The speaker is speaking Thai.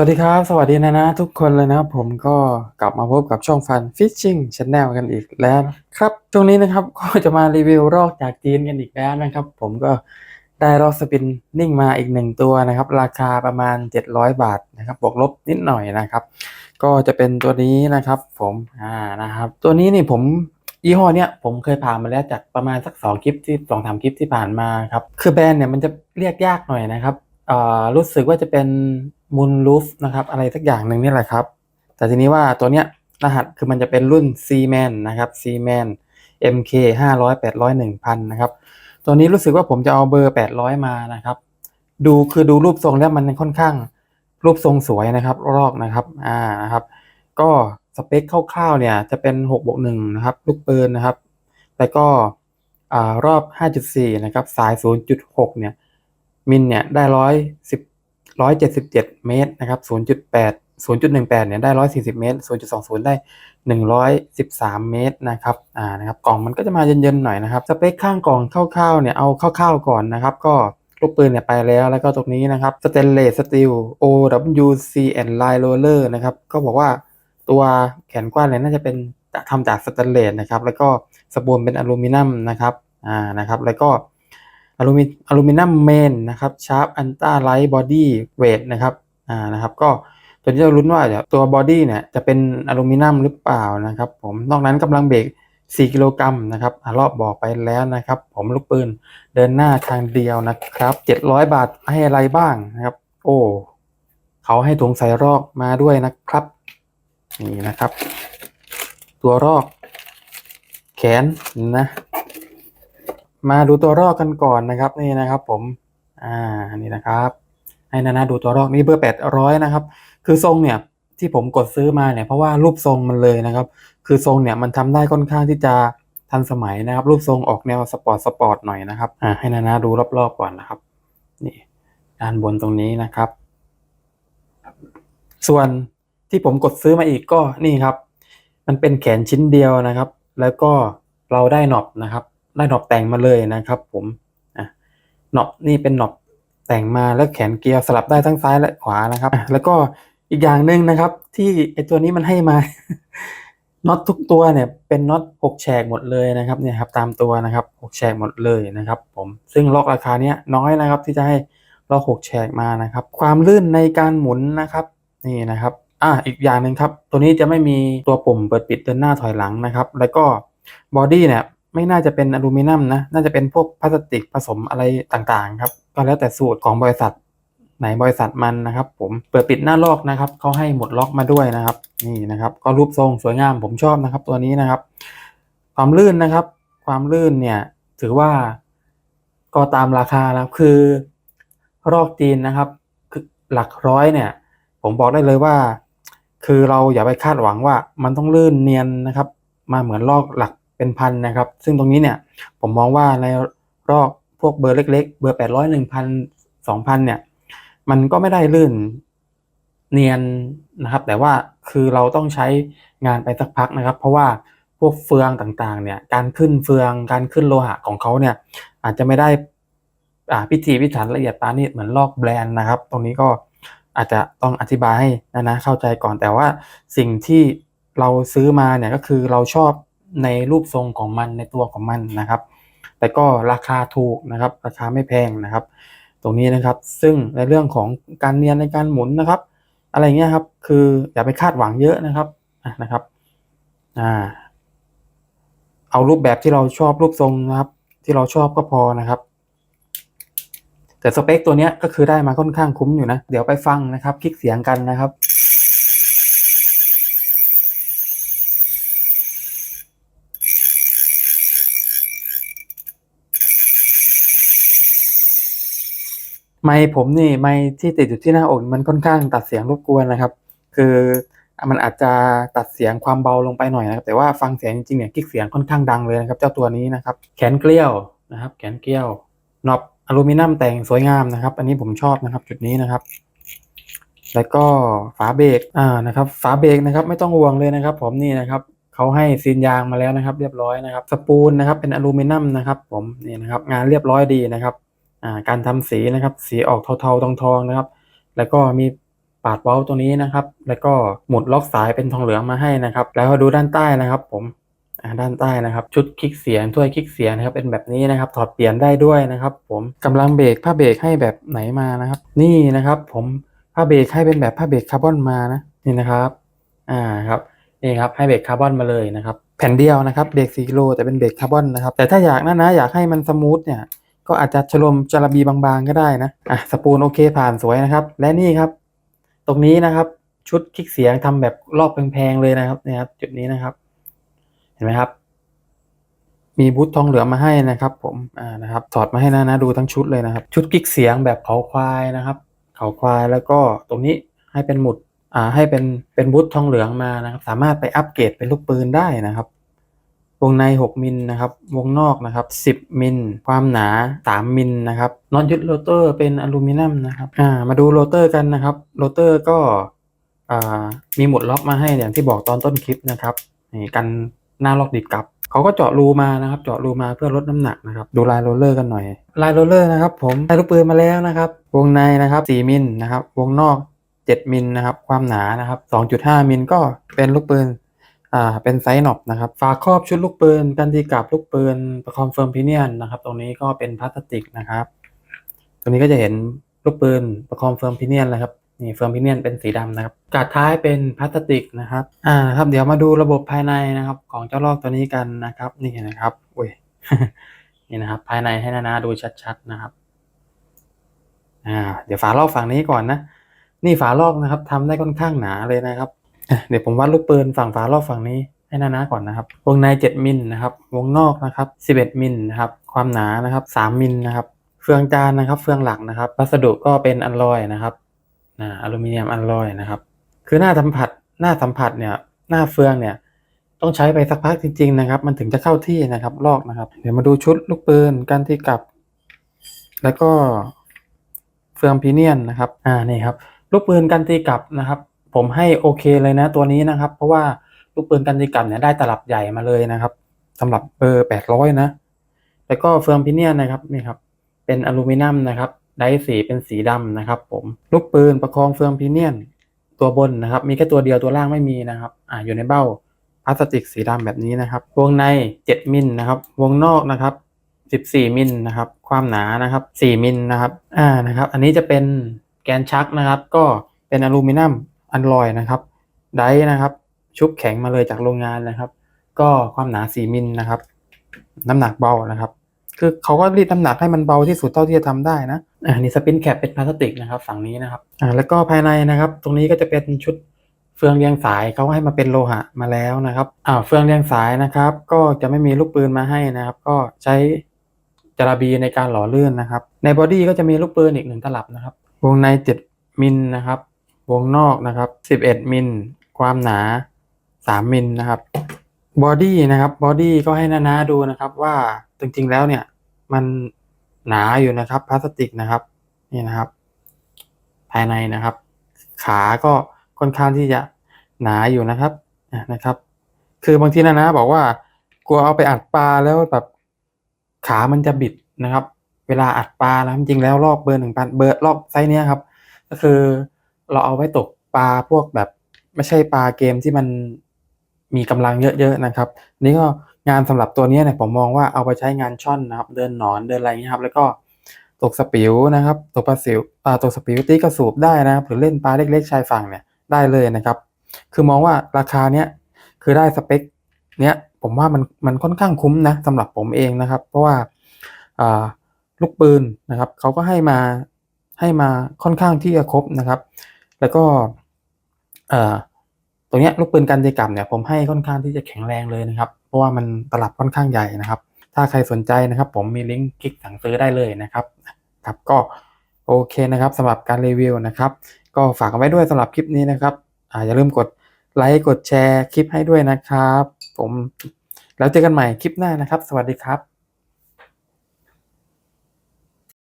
สวัสดีครับ สวัสดีนะนะทุกคนเลยนะครับผมก็กลับมาพบกับช่องฟัน Fishing Channel กันอีกแล้วครับช่วงนี้นะครับก็จะมารีวิวรอกจากจีนกันอีกแล้วนะครับ ผมก็ได้รอกสปินนิ่งมาอีกหนึ่งตัวนะครับ ราคาประมาณ 700 บาทนะครับบวกลบนิดหน่อยนะครับ ก็จะเป็นตัวนี้นะครับผมอ่านะครับ ตัวนี้นี่ผมยี่ห้อเนี้ยผมเคยผ่านมาแล้วจากประมาณสักสองคลิปที่สองสามคลิปที่ผ่านมาครับคือแบรนด์เนี่ยมันจะเรียกยากหน่อยนะครับเอ่อรู้สึกว่าจะเป็น มูนลูฟนะครับอะไรสักอย่างหนึ่งนี่แหละครับ แต่ทีนี้ว่าตัวเนี้ยรหัสคือมันจะเป็นรุ่น C Man นะครับ C Man MK 500 800 1000นะครับ ตัวนี้รู้สึกว่าผมจะเอาเบอร์ 800 มานะครับ ดูคือดูรูปทรงแล้วมันค่อนข้างรูปทรงสวยนะครับ รอกนะครับ อ่านะครับ ก็สเปคคร่าวๆเนี่ยจะเป็น6บวก1นะครับ ลูกปืนนะครับ แล้วก็อ่ารอบ 5.4 นะครับ สาย 0.6 เนี่ย มินเนี่ยได้ร้ ร้อยเจ็ดสิบเจ็ดเมตรนะครับศูนย์จุดแปดศูนย์จุดหนึ่งแปดเนี่ยได้ร้อยสี่สิบเมตรศูนย์จุดสองศูนย์ได้หนึ่งร้อยสิบสามเมตรนะครับ อ่า นะครับ กล่องมันก็จะมาเย็นๆหน่อยนะครับ สเปคข้างกล่องคร่าวๆ เนี่ย เอาคร่าวๆ ก่อนนะครับ ก็ลูกปืนเนี่ยไปแล้ว แล้วก็ตรงนี้นะครับ สเตนเลสสตีล OWC and Line Roller นะครับ ก็บอกว่าตัวแขนกว้านเนี่ยน่าจะเป็นทำจากสแตนเลสนะครับ แล้วก็สปูลเป็นอลูมิเนียมนะครับ อ่า นะครับ แล้วก็ อลูมิอลูมิเนียมเมนนะครับชาร์ปอันต้าไลท์บอดี้เวทนะครับอ่านะครับก็ตัวนี้เราลุ้นว่าตัวบอดี้เนี่ยจะเป็นอลูมิเนียมหรือเปล่านะครับผมนอกนั้นกำลังเบรก4 กิโลกรัมนะครับอ่ารอบบอกไปแล้วนะครับ ผมลูกปืนเดินหน้าทางเดียวนะครับ 700 บาทให้อะไรบ้างนะครับ โอ้เขาให้ถุงใส่รอกมาด้วยนะครับ นี่นะครับ ตัวรอก แขนนะ มาดูตัวรอกกันก่อนนะครับนี่นะครับ ผมอ่านี่นะครับให้นานาดูตัวรอกนี่เบอร์แปดร้อยนะครับ คือทรงเนี่ยที่ผมกดซื้อมาเนี่ยเพราะว่ารูปทรงมันเลยนะครับ คือทรงเนี่ยมันทำได้ค่อนข้างที่จะทันสมัยนะครับ รูปทรงออกแนวสปอร์ตสปอร์ตหน่อยนะครับอ่าให้นานาดูรอบๆก่อนนะครับนี่ด้านบนตรงนี้นะครับ ส่วนที่ผมกดซื้อมาอีกก็นี่ครับ มันเป็นแขนชิ้นเดียวนะครับ แล้วก็เราได้หนอบนะครับ ได้หนอบแต่งมาเลยนะครับผมอะหนอบนี่เป็นหนอบแต่งมาแล้วแขนเกียร์สลับได้ทั้งซ้ายและขวานะครับ แล้วก็อีกอย่างหนึ่งนะครับ ที่ไอตัวนี้มันให้มาน็อตทุกตัวเนี่ยเป็นน็อตหกแฉกหมดเลยนะครับเนี่ยครับตามตัวนะครับหกแฉกหมดเลยนะครับ ผมซึ่งล็อกราคาเนี้ยน้อยนะครับที่จะให้ล็อกหกแฉกมานะครับ ความลื่นในการหมุนนะครับนี่นะครับอ่าอีกอย่างหนึ่งครับ ตัวนี้จะไม่มีตัวปุ่มเปิดปิดเดินหน้าถอยหลังนะครับ แล้วก็บอดี้เนี่ย ไม่น่าจะเป็นอลูมิเนียมนะ น่าจะเป็นพวกพลาสติกผสมอะไรต่างๆ ครับ ก็แล้วแต่สูตรของบริษัทไหนบริษัทมันนะครับ ผมเปิดปิดหน้าลอกนะครับเขาให้หมดล็อกมาด้วยนะครับ นี่นะครับ ก็รูปทรงสวยงามผมชอบนะครับ ตัวนี้นะครับ ความลื่นนะครับ ความลื่นเนี่ย ถือว่าก็ตามราคานะครับคือรอกจีนนะครับคือหลักร้อยเนี่ย ผมบอกได้เลยว่า คือเราอย่าไปคาดหวังว่ามันต้องลื่นเนียนนะครับ มาเหมือนลอกหลัก เป็นพันนะครับ ซึ่งตรงนี้เนี่ยผมมองว่าในรอกพวกเบอร์เล็ก ๆ เบอร์แปดร้อยหนึ่งพันสองพันเนี่ย มันก็ไม่ได้ลื่นเนียนนะครับ แต่ว่าคือเราต้องใช้งานไปสักพักนะครับ เพราะว่าพวกเฟืองต่างๆ เนี่ยการขึ้นเฟืองการขึ้นโลหะของเขาเนี่ย อาจจะไม่ได้พิธีพิถันละเอียดปานนี้เหมือนลอกแบรนด์นะครับ ตรงนี้ก็อาจจะต้องอธิบายให้นะนะเข้าใจก่อนแต่ว่าสิ่งที่เราซื้อมาเนี่ยก็คือเราชอบ ในรูปทรงของมันในตัวของมันนะครับ แต่ก็ราคาถูกนะครับ ราคาไม่แพงนะครับ ตรงนี้นะครับซึ่งในเรื่องของการเนียนในการหมุนนะครับ อะไรเงี้ยครับคืออย่าไปคาดหวังเยอะนะครับนะครับอ่าเอารูปแบบที่เราชอบรูปทรงนะครับ ที่เราชอบก็พอนะครับแต่สเปคตัวเนี้ยก็คือได้มาค่อนข้างคุ้มอยู่นะ เดี๋ยวไปฟังนะครับ คลิกเสียงกันนะครับ ไมค์ผมนี่ไมค์ที่ติดอยู่ที่หน้าอกมันค่อนข้างตัดเสียงรบกวนนะครับ คือมันอาจจะตัดเสียงความเบาลงไปหน่อยนะครับ แต่ว่าฟังเสียงจริงๆเนี่ยคลิกเสียงค่อนข้างดังเลยนะครับ เจ้าตัวนี้นะครับ แขนเกลียวนะครับ แขนเกลียวน็อปอลูมิเนียมแต่งสวยงามนะครับ อันนี้ผมชอบนะครับจุดนี้นะครับ แล้วก็ฝาเบรกอ่านะครับ ฝาเบรกนะครับ ไม่ต้องห่วงเลยนะครับ ผมนี่นะครับเขาให้ซีนยางมาแล้วนะครับ เรียบร้อยนะครับ สปูลนะครับ เป็นอลูมิเนียมนะครับ ผมนี่นะครับ งานเรียบร้อยดีนะครับ การทำสีนะครับ สีออกเทาๆทองๆนะครับ แล้วก็มีปาดเว้าตัวนี้นะครับ แล้วก็หมุดล็อกสายเป็นทองเหลืองมาให้นะครับ แล้วก็ดูด้านใต้นะครับ ผมด้านใต้นะครับ ชุดคลิกเสียงถ้วยคลิกเสียงนะครับ เป็นแบบนี้นะครับ ถอดเปลี่ยนได้ด้วยนะครับ ผมกำลังเบรกผ้าเบรกให้แบบไหนมานะครับ นี่นะครับ ผมผ้าเบรกให้เป็นแบบผ้าเบรกคาร์บอนมานะนี่นะครับอ่าครับนี่ครับให้เบรกคาร์บอนมาเลยนะครับ แผ่นเดียวนะครับเบรก4กิโลแต่เป็นเบรกคาร์บอนนะครับแต่ถ้าอยากนะนะอยากให้มันสมูทเนี่ย ก็อาจจะชโลมจาระบีบางๆก็ได้นะอะสปูนโอเคผ่านสวยนะครับ และนี่ครับ ตรงนี้นะครับ ชุดคลิกเสียงทำแบบรอบแพงๆเลยนะครับเนี่ยครับจุดนี้นะครับ เห็นไหมครับ มีบูททองเหลืองมาให้นะครับ ผมอ่านะครับถอดมาให้นะนะดูทั้งชุดเลยนะครับ ชุดคลิกเสียงแบบเขาควายนะครับ เขาควายแล้วก็ตรงนี้ให้เป็นหมุดอ่าให้เป็นเป็นบูททองเหลืองมานะครับ สามารถไปอัปเกรดเป็นลูกปืนได้นะครับ วงใน 6 มิลนะครับ วงนอกนะครับ 10 มิล ความหนา 3 มิลนะครับ น็อตยึดโรเตอร์เป็นอลูมิเนียมนะครับอ่ามาดูโรเตอร์กันนะครับ โรเตอร์ก็อ่ามีหมุดล็อกมาให้อย่างที่บอกตอนต้นคลิปนะครับ นี่กันหน้าล็อกดิดกลับ เขาก็เจาะรูมานะครับ เจาะรูมาเพื่อลดน้ำหนักนะครับ ดูลายโรเลอร์กันหน่อย ลายโรเลอร์นะครับ ผมได้ลูกปืนมาแล้วนะครับ วงในนะครับ 4 มิลนะครับ วงนอก 7 มิลนะครับ ความหนานะครับ 2.5 มิลก็เป็นลูกปืน อ่าเป็นไซส์หนอบนะครับฝาครอบชุดลูกปืนกันตีกับลูกปืนประคอมเฟิร์มพิเนียนนะครับ ตรงนี้ก็เป็นพลาสติกนะครับ ตรงนี้ก็จะเห็นลูกปืนประคอมเฟิร์มพิเนียนนะครับนี่เฟิร์มพิเนียนเป็นสีดำนะครับกาดท้ายเป็นพลาสติกนะครับอ่าครับเดี๋ยวมาดูระบบภายในนะครับ ของเจ้าลอกตัวนี้กันนะครับ นี่นะครับอุ้ยนี่นะครับ ภายในให้นานาดูชัดๆนะครับอ่าเดี๋ยวฝาลอกฝั่งนี้ก่อนนะ นี่ฝาลอกนะครับทำได้ค่อนข้างหนาเลยนะครับ เดี๋ยวผมวัดลูกปืนฝั่งฝาลอกฝั่งนี้ให้นานาก่อนนะครับ วงใน 7มิลนะครับ วงนอกนะครับ 11มิลนะครับ ความหนานะครับ 3มิลนะครับ เฟืองจานนะครับ เฟืองหลักนะครับ วัสดุก็เป็นอลลอยนะครับอ่าอลูมิเนียมอลลอยนะครับ คือหน้าสัมผัส หน้าสัมผัสเนี่ย หน้าเฟืองเนี่ย ต้องใช้ไปสักพักจริง ๆ นะครับ มันถึงจะเข้าที่นะครับ ลอกนะครับ เดี๋ยวมาดูชุดลูกปืนการที่กลับ แล้วก็เฟืองพีเนียนนะครับ อ่า นี่ครับ ลูกปืนกันตีกลับนะครับ ผมให้โอเคเลยนะตัวนี้นะครับ เพราะว่าลูกปืนกันตีกลับเนี่ยได้ตลับใหญ่มาเลยนะครับสำหรับเบอร์800นะ แล้วก็เฟืองพีเนียนนะครับนี่ครับ เป็นอลูมิเนียมนะครับไดสีเป็นสีดำนะครับ ผมลูกปืนประคองเฟืองพีเนียนตัวบนนะครับ มีแค่ตัวเดียวตัวล่างไม่มีนะครับ อ่าอยู่ในเบ้าพลาสติกสีดำแบบนี้นะครับ วงใน 7มิลนะครับ วงนอกนะครับ14มิลนะครับ ความหนานะครับ4มิลนะครับ อ่านะครับ อันนี้จะเป็นแกนชักนะครับ ก็เป็นอลูมิเนียม อันลอยนะครับไดนะครับ ชุบแข็งมาเลยจากโรงงานนะครับ ก็ความหนา4มิลนะครับ น้ำหนักเบานะครับ คือเขาก็รีดน้ำหนักให้มันเบาที่สุดเท่าที่จะทำได้นะอ่านี่สปินแคปเป็นพลาสติกนะครับฝั่งนี้นะครับอ่าแล้วก็ภายในนะครับ ตรงนี้ก็จะเป็นชุดเฟืองเรียงสายเขาให้มาเป็นโลหะมาแล้วนะครับอ่าเฟืองเรียงสายนะครับ ก็จะไม่มีลูกปืนมาให้นะครับ ก็ใช้จระบีในการหล่อเลื่อนนะครับ ในบอดี้ก็จะมีลูกปืนอีกหนึ่งตลับนะครับ วงใน7มิลนะครับ วงนอกนะครับ 11 มิล ความหนา 3 มิลนะครับบอดี้นะครับบอดี้ก็ให้นานาดูนะครับว่าจริงๆแล้วเนี่ยมันหนาอยู่นะครับพลาสติกนะครับนี่นะครับ ภายในนะครับ ขาก็ค่อนข้างที่จะหนาอยู่นะครับนะครับ คือบางทีนะนะบอกว่ากลัวเอาไปอัดปลาแล้วแบบขามันจะบิดนะครับ เวลาอัดปลาแล้วจริงๆแล้วลอกเบอร์หนึ่งพันเบอร์ลอกไซส์เนี้ยครับ ก็คือ เราเอาไว้ตกปลาพวกแบบไม่ใช่ปลาเกมที่มันมีกำลังเยอะๆนะครับ นี่ก็งานสำหรับตัวนี้เนี่ยผมมองว่าเอาไปใช้งานช่อนนะครับ เดินหนอนเดินอะไรอย่างเงี้ยครับ แล้วก็ตกสปิวนะครับ ตกปลาสิวตกสปิวตีกระสูบได้นะครับ หรือเล่นปลาเล็กๆชายฝั่งเนี่ยได้เลยนะครับ คือมองว่าราคาเนี้ยคือได้สเปคเนี้ยผมว่ามันมันค่อนข้างคุ้มนะสำหรับผมเองนะครับ เพราะว่าลูกปืนนะครับเขาก็ให้มาให้มาค่อนข้างที่จะครบนะครับ แล้วก็ตรงเนี้ยลูกปืนกันตีกลับเนี่ยผมให้ค่อนข้างที่จะแข็งแรงเลยนะครับ เพราะว่ามันตลับค่อนข้างใหญ่นะครับ ถ้าใครสนใจนะครับ ผมมีลิงก์คลิกสั่งซื้อได้เลยนะครับครับก็โอเคนะครับสำหรับการรีวิวนะครับ ก็ฝากไว้ด้วยสำหรับคลิปนี้นะครับออย่าลืมกดไลค์กดแชร์คลิปให้ด้วยนะครับ ผมแล้วเจอกันใหม่คลิปหน้านะครับ สวัสดีครับ